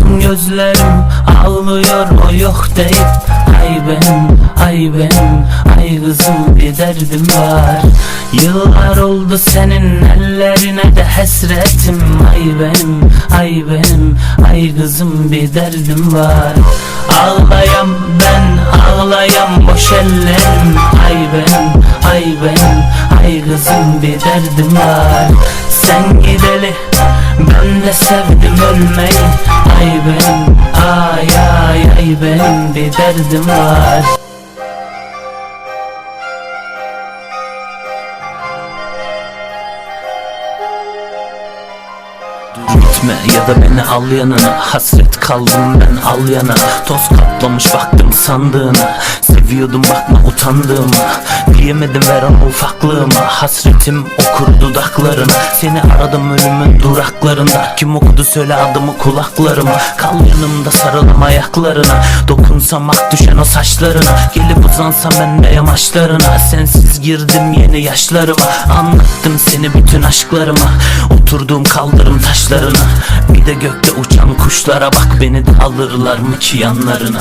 gözlerim ağlıyor o yok deyip Ay benim, ay benim, ay kızım bir derdim var. Yıllar oldu senin ellerine de hasretim Ay benim, ay benim, ay kızım bir derdim var. Ağlayam kızım bir derdim var. Sen gideli ben de sevdim ölmeyi. Ay benim, ay ay ay benim bir derdim var. Gitme ya da beni al yanına. Hasret kaldım ben al yana. Toz kaplamış baktım sandığına Seviyordum bakma utandığıma. Diyemedim ver ama ufaklığıma. Hasretim okur dudaklarına. Seni aradım ölümün duraklarında. Kim okudu söyle adımı kulaklarıma. Kal yanımda sarılım ayaklarına. Dokunsam ak düşen o saçlarına. Gelip uzansam ben de yamaçlarına. Sensiz girdim yeni yaşlarıma. Anlattım seni bütün aşklarıma. Oturduğum kaldırım taşlarına. Bir de gökte uçan kuşlara bak. Beni de alırlar mı ki yanlarına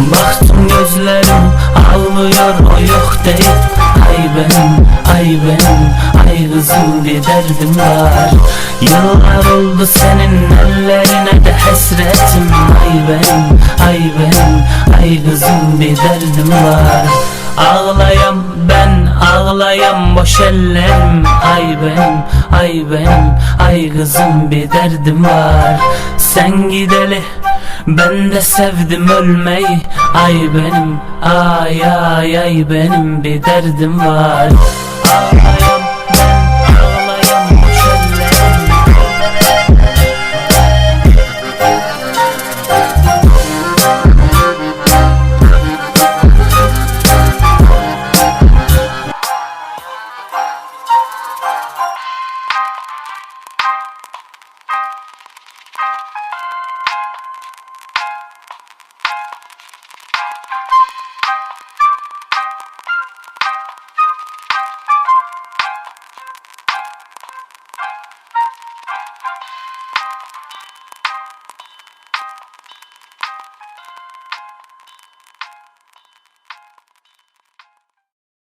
Baktım gözlerim ağlıyor o yok deyip Ay benim, ay benim, ay kızım bir derdim var. Yıllar oldu senin ellerine de hasretim. Ay benim, ay benim, ay kızım bir derdim var. Ağlayam ben ağlayam boş ellerim. Ay benim ay benim ay kızım bir derdim var. Sen gideli ben de sevdim ölmeyi. Ay benim ay ay ay benim bir derdim var. Ay